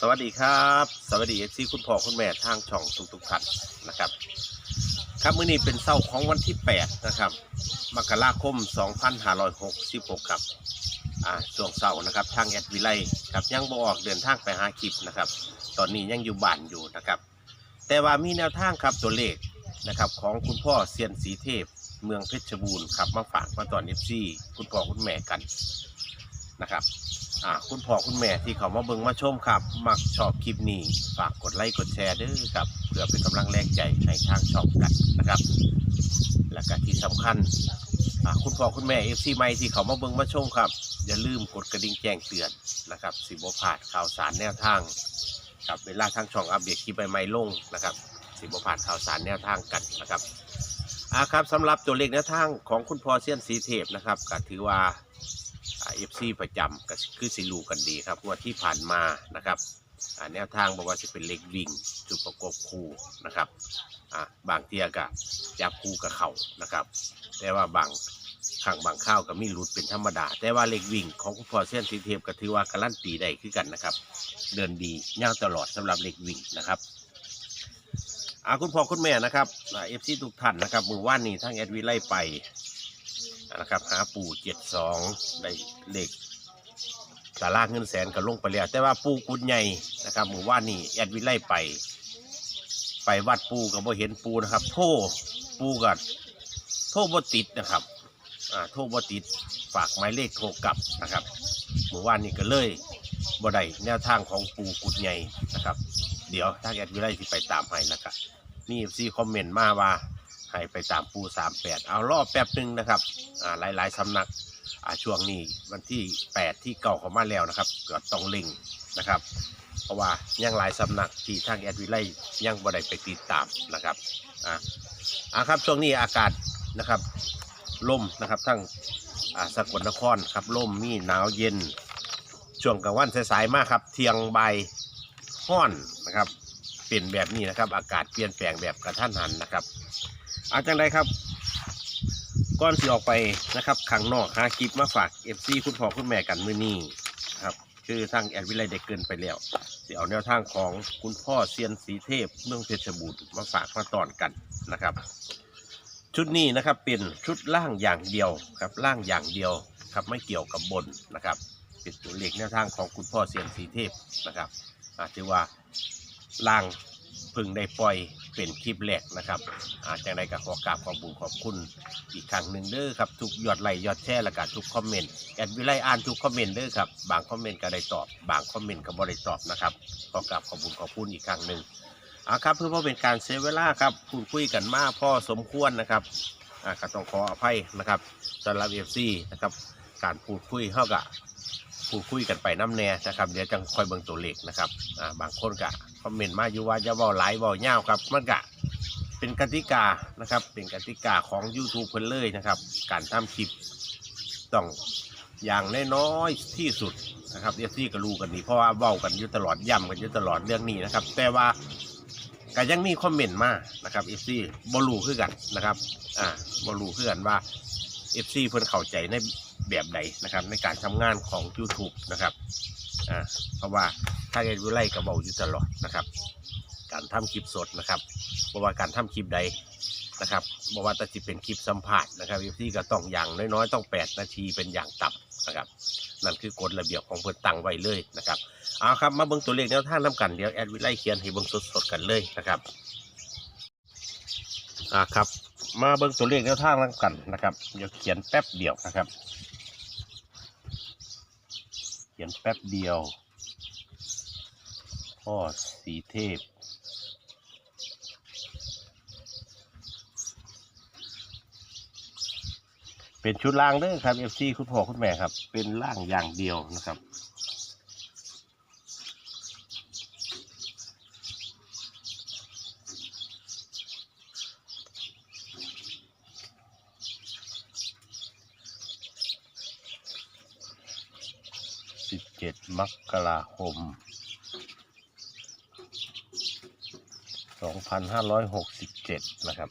สวัสดีครับ สวัสดีเอฟซีคุณพ่อคุณแม่ทางช่องทุกทุกท่านนะครับ ครับมื้อนี้เป็นเศร้าของวันที่ 8 นะครับมกราคม 2566 ครับอ่าช่วงเศร้านะครับทางแอดวิไลครับยังบออกเดินทางไปหาคลิปนะครับ ตอนนี้ยังอยู่บ้านอยู่นะครับ แต่ว่ามีแนวทางครับตัวเลขนะครับของคุณพ่อเซียนสีเทพเมืองเพชรบูรณ์ครับมาฝากมาตอนเอฟซีคุณพ่อคุณแม่กันนะครับ คุณพ่อคุณแม่ที่เขามาเบิ่งมาชมครับ มักชอบคลิปนี้ ฝากกดไลค์กดแชร์เด้อครับเพื่อเป็นกำลังแรงใจให้ทางช่องกันนะครับ และก็ที่สำคัญคุณพ่อคุณแม่เอฟซีใหม่ที่เขามาเบิ่งมาชมครับ อย่าลืมกดกระดิ่งแจ้งเตือนนะครับสิบพลาดข่าวสารแนวทางกับเวลาทางช่องอัปเดตคลิปใหม่ๆลงนะครับ สิบพลาดข่าวสารแนวทางกันนะครับอ่าครับสำหรับตัวเลขแนวทางของคุณพ่อเซียนสีเทพนะครับก็ถือว่า เอฟซีประจำก็คือสิลูกันดีครับว่าที่ผ่านมานะครับแนวทางบอกว่าจะเป็นเล็กวิ่งจุดประกบคู่นะครับบางเทียกะจับคู่กับเข่านะครับ แต่ว่าบางขังบางข้าวก็มีหลุดเป็นธรรมดา แต่ว่าเล็กวิ่งของคุณพ่อเส้นสีเทพก็ถือว่าการันตีได้คือกันนะครับ เดินดีย่าตลอดสำหรับเล็กวิ่งนะครับอาคุณพ่อคุณแม่นะครับเอฟซีทุกท่านนะครับมือว่านนี้ทั้งแอดวิไลไป นะครับ หาปู่เจ็ดสองได้เลขสาราเงินแสนก็ลงไปแล้วแต่ว่าปู่กุญใหญ่นะครับหมู่ว่านนี่แอดวิไลไป ไปวัดปู่ก็บ่เห็นปู่นะครับ โทรปู่ก็โทรบ่ติดนะครับอ่าโทรบ่ติดฝากหมายเลขโทรกลับนะครับหมู่ว่านนี่ก็เลยบ่ได้แนวทางของปู่กุญใหญ่นะครับ เดี๋ยวทางแอดวิไลที่ไปตามให้นะครับมีซีคอมเมนต์มาว่า ให้ไปตามปูสามแปดเอารอบแป๊บหนึ่งนะครับอ่าหลายๆสำนักอ่าช่วงนี้วันที่แปดที่เก่าเขามาแล้วนะครับก็ต้องเล็งนะครับ เพราะว่ายังหลายสำนักที่ทางแอดวิไลยังบ่ได้ไปติดตามนะครับอ่าอ่าครับช่วงนี้อากาศนะครับล่มนะครับทั้งอ่าสกลนครครับล่มมีหนาวเย็น ช่วงกลางวันสายๆมากครับ เทียงใบห้อนนะครับ เป็นแบบนี้นะครับ อากาศเปลี่ยนแปลงแบบกระทันหันนะครับ อาจังไดครับก่อนที่ออกไปนะครับขังนอกหาคลิปมาฝากเอฟซีคุณพ่อคุณแม่กันมือนี้ครับคือทางแอดวิไลเด็กเกินไปแล้วเดี๋ยเอาแนวทางของคุณพ่อเซียนสีเทพเมืองเพชรบูรณ์มาฝากมาตอนกันนะครับ ชุดนี้นะครับเป็นชุดล่างอย่างเดียวครับล่างอย่างเดียวครับไม่เกี่ยวกับบนนะครับเป็นตัวเลขแนวทางของคุณพ่อเซียนสีเทพนะครับอาจจะว่าล่างพึ่งได้ปล่อย เป็นคลิปแรกนะครับอาจจะได้กับขอกราบขอบคุญขอบคุณอีกครั้งหนึ่งเด้อครับทุกยอดไลค์ยอดแชร์และการทุกคอมเมนต์แอดวิไลอ่านทุกคอมเมนต์เด้อครับบางคอมเมนต์ก็ได้ตอบ บางคอมเมนต์ก็บ่ได้ตอบนะครับขอกราบขอบคุญขอบคุณอีกครั้งหนึ่งเอาครับเพื่อเป็นการเซฟเวลาครับพูดคุยกันมากพ่อสมควรนะครับอ่าก็ต้องขออภัยนะครับสำหรับเอฟซีนะครับการพูดคุยเท่ากับพูดคุยกันไปน้ำแน่นะครับเดี๋ยวจังคอยเบิ่งตัวเลขนะครับอ่าบางคนก็ค อมเมนต์มาอยู่ว่าจะเว้าหลายเว้าเงาครับมันก็เป็นกติกานะครับ เป็นกติกาของ YouTube เพิ่นเลยนะครับ การทำคลิปต้องอย่างน้อยๆที่สุดนะครับเอฟซีก็รู้กันดีเพราะว่าเว้ากันอยู่ตลอดย้ำกันอยู่ตลอดเรื่องนี้นะครับ แต่ว่าก็ยังมีคอมเมนต์มานะครับเอฟซีบรูคือกันนะครับอ่าบรูคือกันว่าเอฟซีเพิ่นเข้าใจในแบบใดนะครับ ในการทำงานของ YouTube นะครับ อ่าเพราะว่าถ้าเอ็ดวิไลก็บอกอยู่ตลอดนะครับ การทำคลิปสดนะครับเพราะว่าการทำคลิปใดนะครับบอกว่าแต่จะเป็นคลิปสัมภาษณ์นะครับเอฟซีก็ต้องอย่างน้อยๆต้อง 8 นาทีเป็นอย่างต่ำนะครับนั่นคือกฎระเบียบของเพิ่อนตั้งไว้เลยนะครับเอาครับมาเบิ่งตัวเลขแนวทางน้ำกันเดี๋ยวแอดวิไลเขียนให้เบิ่งสดๆกันเลยนะครับอ่าครับ มาเบิ่งตัวเลขแนวทางน้ำกันนะครับเดี๋ยวเขียนแป๊บเดียวนะครับ ขียนแป๊บเดียว พ่อสีเทพ เป็นชุดล่างเด้อครับ FC คุณพ่อคุณแม่ครับ เป็นล่างอย่างเดียวนะครับ สิบเจ็ดมกราคมสองพันห้าร้อยหกสิบเจ็ดนะครับ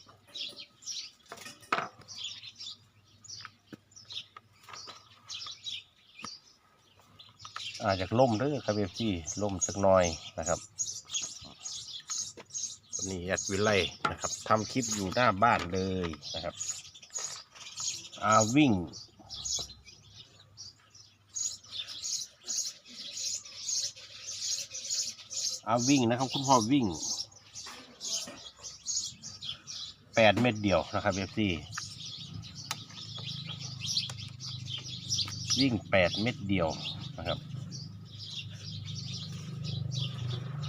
อาจจะล่มเด้อครับเอฟซีล่มสักหน่อยนะครับนนี้แอดวิไลนะครับทำคลิปอยู่หน้าบ้านเลยนะครับอาวิ่ง อาวิ่งนะครับ คุณพ่อวิ่งแปดเม็ดเดียวนะครับเอฟซีวิ่งแปดเม็ดเดียวนะครับ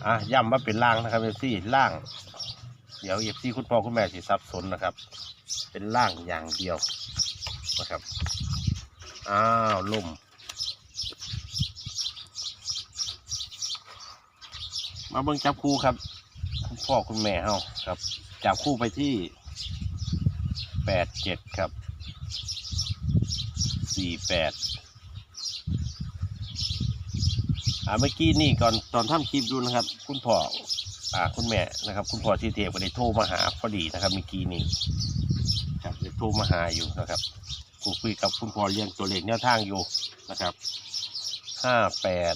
อะย้ำว่าเป็นล่างนะครับเอฟซีล่าง เดี๋ยวเอฟซีคุณพ่อคุณแม่สิสับสนนะครับ เป็นล่างอย่างเดียวนะครับอ้าวล่ม มาเบิ่งจับคู่ครับ คุณพ่อคุณแม่เฮาครับ จับคู่ไปที่แปดเจ็ดครับสี่แปดอ่าเมื่อกี้นี่ก่อนตอนทำคลิปดูนะครับ คุณพ่ออ่าคุณแม่นะครับ คุณพ่อที่เทพก็ได้โทรมาหาพอดีนะครับเมื่อกี้นี่ครับได้โทรมาหาอยู่นะครับคุยกับคุณพ่อเรื่องตัวเลขแนวทางอยู่นะครับห้าแปด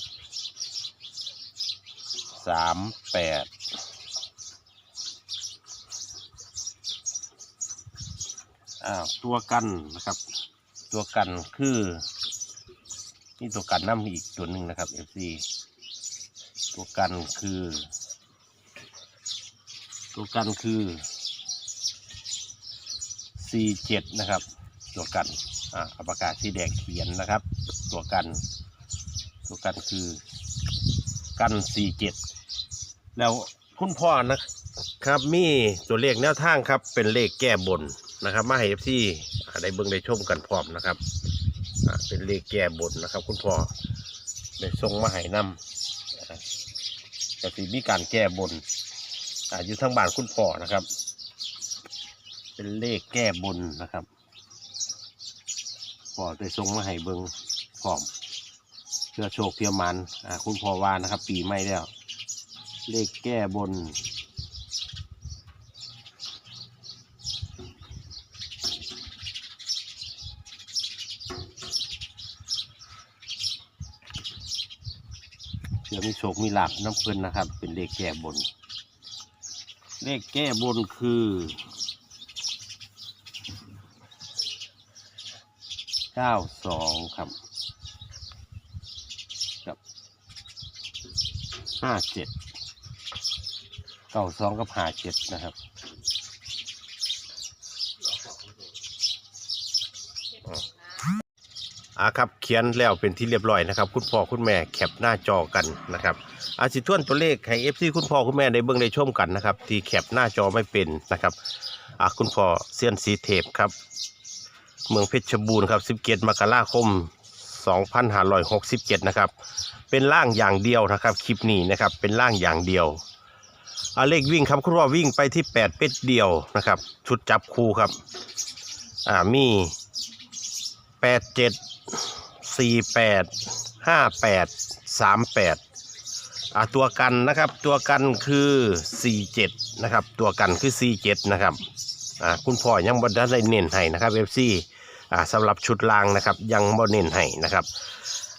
สามแปดอ้าวตัวกันนะครับ ตัวกันคือนี่ตัวกันน้ำอีกตัวหนึ่งนะครับ FC ตัวกันคือ ตัวกันคือสี่เจ็ดนะครับ ตัวกันอ่าเอาปากกาสีแดงเขียนนะครับ ตัวกัน ตัวกันคือ กันสี่เจ็ดแล้วคุณพ่อนะครับมีตัวเลขแนวทางครับ เป็นเลขแก้บนนะครับ มาให้ที่ได้เบิ่งได้ชมกันพร้อมนะครับเป็นเลขแก้บนนะครับ คุณพ่อได้ส่งมาให้นำแต่สิมีการแก้บนอาอยู่ทั้งบ้านคุณพ่อนะครับ เป็นเลขแก้บนนะครับพ่อได้ส่งมาให้เบิ่งพร้อม เพื่อโชคเพื่อมันอ่าคุณพ่อวานะครับ ปีใหม่แล้ว เลขแก้บนเพื่อมีโชคมีหลาภน้ำเพลินนะครับ เป็นเลขแก้บน เลขแก้บนคือเก้าสองครับ ห้าเจ็ดเก้าสองกับห้าเจ็ดนะครับอ่าครับเขียนแล้วเป็นที่เรียบร้อยนะครับ คุณพ่อคุณแม่แคปหน้าจอกันนะครับอาสิทวนตัวเลขให้เอฟซีคุณพ่อคุณแม่ได้เบิ่งได้ชมกันนะครับ ที่แคปหน้าจอไม่เป็นนะครับอ่าคุณพ่อเซียนสีเทปครับ เมืองเพชรบูรณ์ครับ 17 มกราคม 2567 นะครับ เป็นล่างอย่างเดียวนะครับคลิปนี้นะครับเป็นล่างอย่างเดียวอาเลขวิ่งครับคุณว่าวิ่งไปที่ 8 เป็ดเดียวนะครับ ชุดจับคู่ครับอ่ามี 8 7 4 8 5 8 3 8อ่าตัวกันนะครับตัวกันคือ 47 นะครับ ตัวกันคือ 47 นะครับอ่าคุณพ่อยังบ่ได้เน้นให้นะครับเอฟซี อ่าสำหรับชุดล่างนะครับยังบ่เน้นให้นะครับ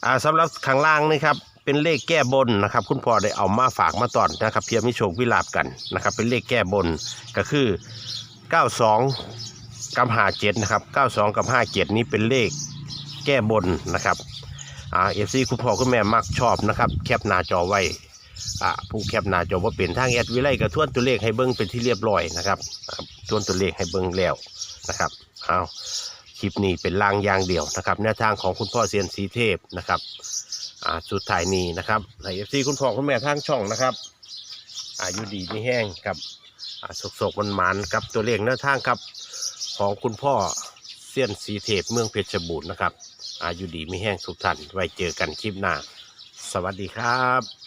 อ่าสำหรับข้างล่างนี่ครับเป็นเลขแก้บนนะครับคุณพ่อได้เอามาฝากมาตอนนะครับเพียงมิโชควิลาบกันนะครับเป็นเลขแก้บนก็คือ 92 กับ57นะครับ92 กับ 57 นี้เป็นเลขแก้บนนะครับอ่าเอฟซีคุณพ่อคุณแม่มักชอบนะครับแคปหน้าจอไว้อ่าผู้แคปหน้าจอว่าเป็นทางแอดวิไลกับทวนตัวเลขให้เบิ้งเป็นที่เรียบร้อยนะครับทวนตัวเลขให้เบิ้งแล้วนะครับเอา คลิปนี้เป็นลางยางเดียวนะครับแนวทางของคุณพ่อเซียนสีเทพนะครับสุดท้ายนี้นะครับในเอฟซีคุณพ่อคุณแม่ทางช่องนะครับอายุดีไม่แห้งครับอ่าสกๆมันมันๆกับตัวเลขแนวทางครับของคุณพ่อเซียนสีเทพเมืองเพชรบูรณ์นะครับอายุดีไม่แห้งทุกท่านไว้เจอกันคลิปหน้า สวัสดีครับ